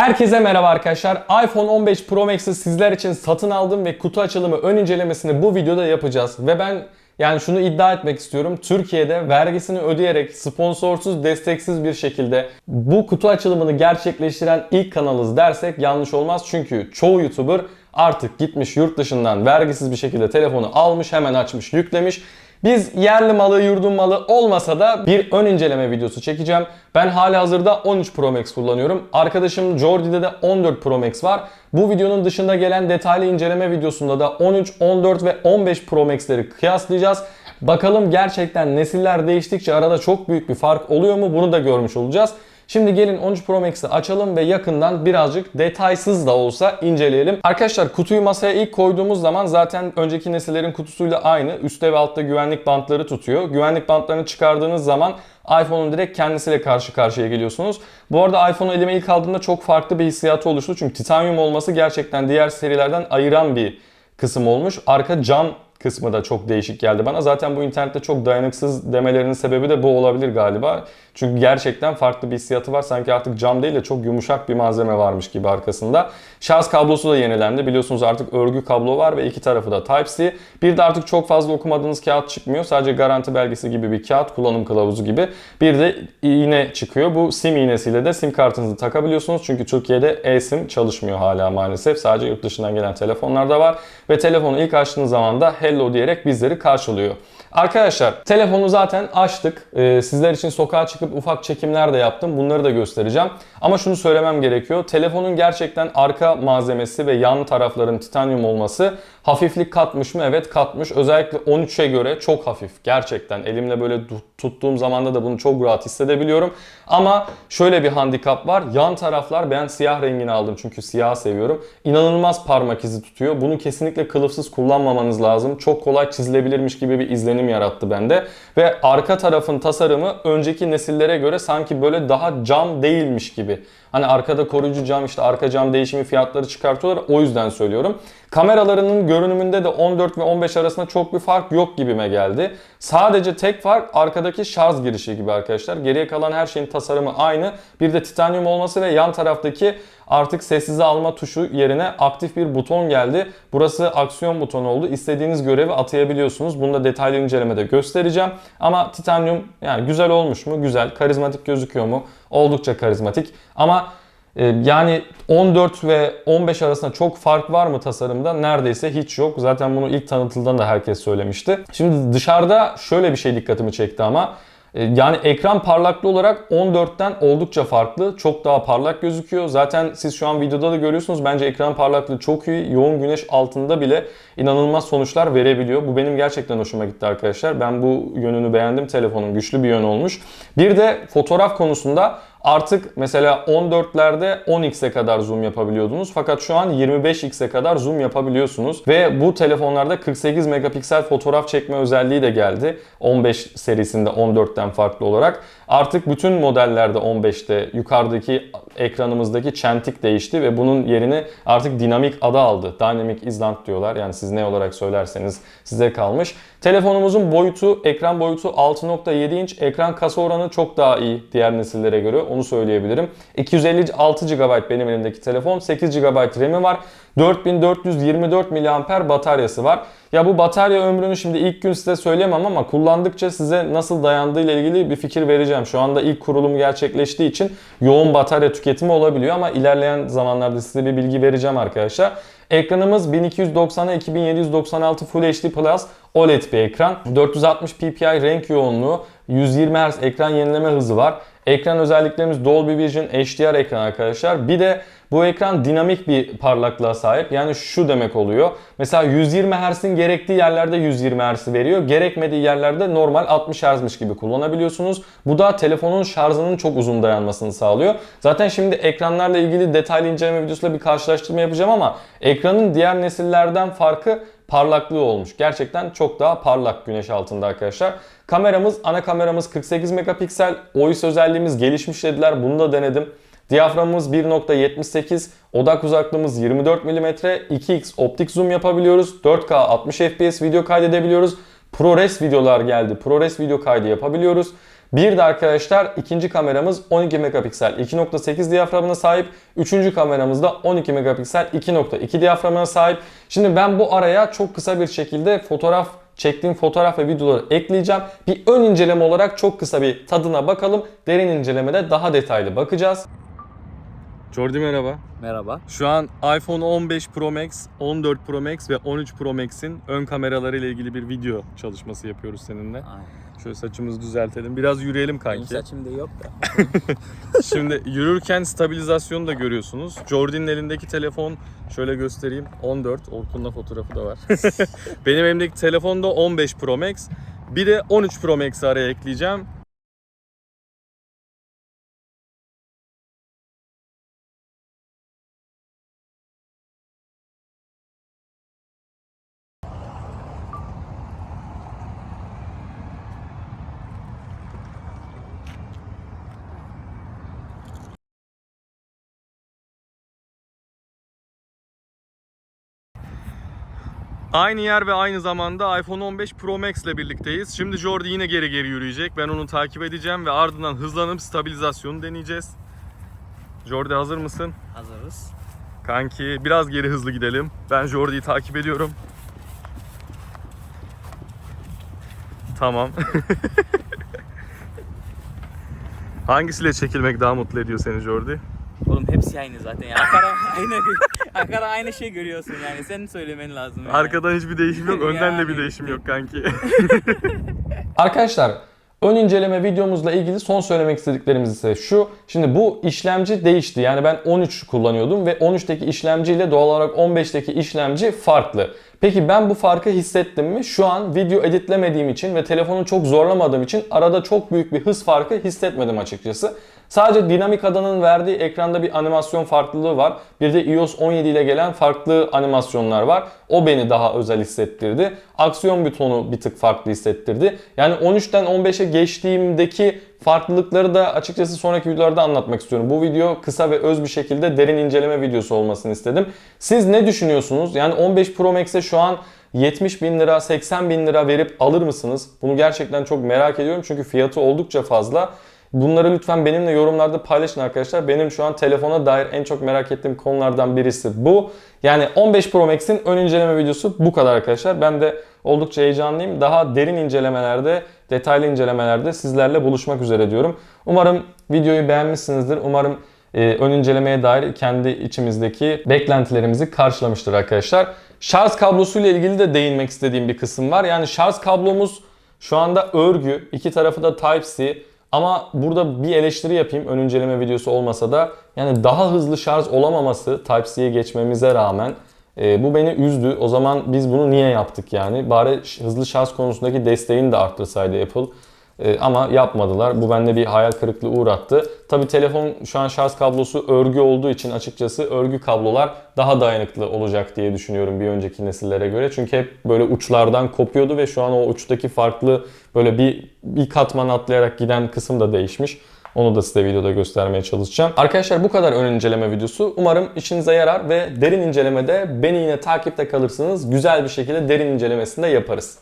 Herkese merhaba arkadaşlar. iPhone 15 Pro Max'i sizler için satın aldım ve kutu açılımı ön incelemesini bu videoda yapacağız. Ve ben yani şunu iddia etmek istiyorum. Türkiye'de vergisini ödeyerek sponsorsuz, desteksiz bir şekilde bu kutu açılımını gerçekleştiren ilk kanalız dersek yanlış olmaz. Çünkü çoğu YouTuber artık gitmiş yurt dışından vergisiz bir şekilde telefonu almış, hemen açmış, yüklemiş. Biz yerli malı, yurdun malı olmasa da bir ön inceleme videosu çekeceğim. Ben hali hazırda 13 Pro Max kullanıyorum. Arkadaşım Jordi'de de 14 Pro Max var. Bu videonun dışında gelen detaylı inceleme videosunda da 13, 14 ve 15 Pro Max'leri kıyaslayacağız. Bakalım gerçekten nesiller değiştikçe arada çok büyük bir fark oluyor mu bunu da görmüş olacağız. Şimdi gelin 13 Pro Max'i açalım ve yakından birazcık detaysız da olsa inceleyelim. Arkadaşlar kutuyu masaya ilk koyduğumuz zaman zaten önceki nesillerin kutusuyla aynı. Üstte ve altta güvenlik bantları tutuyor. Güvenlik bantlarını çıkardığınız zaman iPhone'un direkt kendisiyle karşı karşıya geliyorsunuz. Bu arada iPhone'u elime ilk aldığımda çok farklı bir hissiyatı oluştu. Çünkü titanyum olması gerçekten diğer serilerden ayıran bir kısım olmuş. Arka cam kısmı da çok değişik geldi bana. Zaten bu internette çok dayanıksız demelerinin sebebi de bu olabilir galiba. Çünkü gerçekten farklı bir hissiyatı var. Sanki artık cam değil de çok yumuşak bir malzeme varmış gibi arkasında. Şarj kablosu da yenilendi. Biliyorsunuz artık örgü kablo var ve iki tarafı da Type-C. Bir de artık çok fazla okumadığınız kağıt çıkmıyor. Sadece garanti belgesi gibi bir kağıt, kullanım kılavuzu gibi. Bir de iğne çıkıyor. Bu SIM iğnesiyle de SIM kartınızı takabiliyorsunuz. Çünkü Türkiye'de eSIM çalışmıyor hala maalesef. Sadece yurt dışından gelen telefonlarda var. Ve telefonu ilk açtığınız zaman da hello diyerek bizleri karşılıyor. Arkadaşlar telefonu zaten açtık. Ee, sizler için sokağa çıkıp ufak çekimler de yaptım. Bunları da göstereceğim. Ama şunu söylemem gerekiyor. Telefonun gerçekten arka malzemesi ve yan tarafların titanyum olması hafiflik katmış mı? Evet katmış. Özellikle 13'e göre çok hafif. Gerçekten elimle böyle tuttuğum zamanda da bunu çok rahat hissedebiliyorum. Ama şöyle bir handikap var. Yan taraflar ben siyah rengini aldım çünkü siyah seviyorum. İnanılmaz parmak izi tutuyor. Bunu kesinlikle kılıfsız kullanmamanız lazım. Çok kolay çizilebilirmiş gibi bir izlenim yarattı bende. Ve arka tarafın tasarımı önceki nesillere göre sanki böyle daha cam değilmiş gibi. Hani arkada koruyucu cam işte arka cam değişimi fiyatları çıkartıyorlar. O yüzden söylüyorum. Kameralarının görünümünde de 14 ve 15 arasında çok bir fark yok gibime geldi. Sadece tek fark arkadaki şarj girişi gibi arkadaşlar. Geriye kalan her şeyin tasarımı aynı. Bir de titanyum olması ve yan taraftaki artık sessize alma tuşu yerine aktif bir buton geldi. Burası aksiyon butonu oldu. İstediğiniz görevi atayabiliyorsunuz. Bunu da detaylı incelemede göstereceğim. Ama titanyum yani güzel olmuş mu? Güzel. Karizmatik gözüküyor mu? Oldukça karizmatik. Ama yani 14 ve 15 arasında çok fark var mı tasarımda? Neredeyse hiç yok. Zaten bunu ilk tanıtıldığında da herkes söylemişti. Şimdi dışarıda şöyle bir şey dikkatimi çekti ama e, yani ekran parlaklığı olarak 14'ten oldukça farklı. Çok daha parlak gözüküyor. Zaten siz şu an videoda da görüyorsunuz. Bence ekran parlaklığı çok iyi. Yoğun güneş altında bile inanılmaz sonuçlar verebiliyor. Bu benim gerçekten hoşuma gitti arkadaşlar. Ben bu yönünü beğendim. Telefonun güçlü bir yön olmuş. Bir de fotoğraf konusunda Artık mesela 14'lerde 10x'e kadar zoom yapabiliyordunuz. Fakat şu an 25x'e kadar zoom yapabiliyorsunuz. Ve bu telefonlarda 48 megapiksel fotoğraf çekme özelliği de geldi. 15 serisinde 14'ten farklı olarak. Artık bütün modellerde 15'te yukarıdaki ekranımızdaki çentik değişti ve bunun yerini artık dinamik adı aldı. Dynamic Island diyorlar. Yani siz ne olarak söylerseniz size kalmış. Telefonumuzun boyutu, ekran boyutu 6.7 inç. Ekran kasa oranı çok daha iyi diğer nesillere göre. Onu söyleyebilirim. 256 GB benim elimdeki telefon. 8 GB RAM'i var. 4424 mAh bataryası var. Ya bu batarya ömrünü şimdi ilk gün size söyleyemem ama kullandıkça size nasıl dayandığı ile ilgili bir fikir vereceğim. Şu anda ilk kurulum gerçekleştiği için yoğun batarya tüketimi olabiliyor ama ilerleyen zamanlarda size bir bilgi vereceğim arkadaşlar. Ekranımız 1290'a 2796 Full HD Plus OLED bir ekran. 460 ppi renk yoğunluğu, 120 Hz ekran yenileme hızı var. Ekran özelliklerimiz Dolby Vision HDR ekran arkadaşlar. Bir de bu ekran dinamik bir parlaklığa sahip. Yani şu demek oluyor. Mesela 120 Hz'in gerektiği yerlerde 120 Hz veriyor. Gerekmediği yerlerde normal 60 Hz'miş gibi kullanabiliyorsunuz. Bu da telefonun şarjının çok uzun dayanmasını sağlıyor. Zaten şimdi ekranlarla ilgili detaylı inceleme videosuyla bir karşılaştırma yapacağım ama ekranın diğer nesillerden farkı parlaklığı olmuş. Gerçekten çok daha parlak güneş altında arkadaşlar. Kameramız, ana kameramız 48 megapiksel. OIS özelliğimiz gelişmiş dediler. Bunu da denedim. Diyaframımız 1.78, odak uzaklığımız 24 mm, 2x optik zoom yapabiliyoruz, 4K 60 FPS video kaydedebiliyoruz. ProRes videolar geldi. ProRes video kaydı yapabiliyoruz. Bir de arkadaşlar ikinci kameramız 12 megapiksel 2.8 diyaframına sahip. Üçüncü kameramız da 12 megapiksel 2.2 diyaframına sahip. Şimdi ben bu araya çok kısa bir şekilde fotoğraf çektiğim fotoğraf ve videoları ekleyeceğim. Bir ön inceleme olarak çok kısa bir tadına bakalım. Derin incelemede daha detaylı bakacağız. Jordi merhaba. Merhaba. Şu an iPhone 15 Pro Max, 14 Pro Max ve 13 Pro Max'in ön kameraları ile ilgili bir video çalışması yapıyoruz seninle. Aynen. Şöyle saçımızı düzeltelim. Biraz yürüyelim Benim kanki. saçım da yok da. Şimdi yürürken stabilizasyonu da görüyorsunuz. Jordi'nin elindeki telefon şöyle göstereyim 14. Orkun'la fotoğrafı da var. Benim elimdeki telefon da 15 Pro Max. Bir de 13 Pro Max'i araya ekleyeceğim. Aynı yer ve aynı zamanda iPhone 15 Pro Max ile birlikteyiz. Şimdi Jordi yine geri geri yürüyecek. Ben onu takip edeceğim ve ardından hızlanıp stabilizasyonu deneyeceğiz. Jordi hazır mısın? Hazırız. Kanki biraz geri hızlı gidelim. Ben Jordi'yi takip ediyorum. Tamam. Hangisiyle çekilmek daha mutlu ediyor seni Jordi? Oğlum hepsi aynı zaten ya. Akara aynı Akara aynı şey görüyorsun yani. Sen söylemen lazım yani. Arkadan hiçbir değişim yok, önden de bir değişim yok kanki. Arkadaşlar ön inceleme videomuzla ilgili son söylemek istediklerimiz ise şu. Şimdi bu işlemci değişti. Yani ben 13 kullanıyordum ve 13'teki işlemciyle doğal olarak 15'teki işlemci farklı. Peki ben bu farkı hissettim mi? Şu an video editlemediğim için ve telefonu çok zorlamadığım için arada çok büyük bir hız farkı hissetmedim açıkçası. Sadece dinamik adanın verdiği ekranda bir animasyon farklılığı var. Bir de iOS 17 ile gelen farklı animasyonlar var. O beni daha özel hissettirdi. Aksiyon butonu bir tık farklı hissettirdi. Yani 13'ten 15'e geçtiğimdeki farklılıkları da açıkçası sonraki videolarda anlatmak istiyorum. Bu video kısa ve öz bir şekilde derin inceleme videosu olmasını istedim. Siz ne düşünüyorsunuz? Yani 15 Pro Max'e şu an 70 bin lira, 80 bin lira verip alır mısınız? Bunu gerçekten çok merak ediyorum çünkü fiyatı oldukça fazla. Bunları lütfen benimle yorumlarda paylaşın arkadaşlar. Benim şu an telefona dair en çok merak ettiğim konulardan birisi bu. Yani 15 Pro Max'in ön inceleme videosu bu kadar arkadaşlar. Ben de oldukça heyecanlıyım. Daha derin incelemelerde, detaylı incelemelerde sizlerle buluşmak üzere diyorum. Umarım videoyu beğenmişsinizdir. Umarım e, ön incelemeye dair kendi içimizdeki beklentilerimizi karşılamıştır arkadaşlar. Şarj kablosuyla ilgili de değinmek istediğim bir kısım var. Yani şarj kablomuz şu anda örgü, iki tarafı da Type-C. Ama burada bir eleştiri yapayım ön videosu olmasa da yani daha hızlı şarj olamaması Type-C'ye geçmemize rağmen e, bu beni üzdü. O zaman biz bunu niye yaptık yani? Bari hızlı şarj konusundaki desteğini de arttırsaydı Apple. E, ama yapmadılar. Bu bende bir hayal kırıklığı uğrattı. Tabi telefon şu an şarj kablosu örgü olduğu için açıkçası örgü kablolar daha dayanıklı olacak diye düşünüyorum bir önceki nesillere göre. Çünkü hep böyle uçlardan kopuyordu ve şu an o uçtaki farklı böyle bir, bir katman atlayarak giden kısım da değişmiş. Onu da size videoda göstermeye çalışacağım. Arkadaşlar bu kadar ön inceleme videosu. Umarım işinize yarar ve derin incelemede beni yine takipte kalırsınız. Güzel bir şekilde derin incelemesini de yaparız.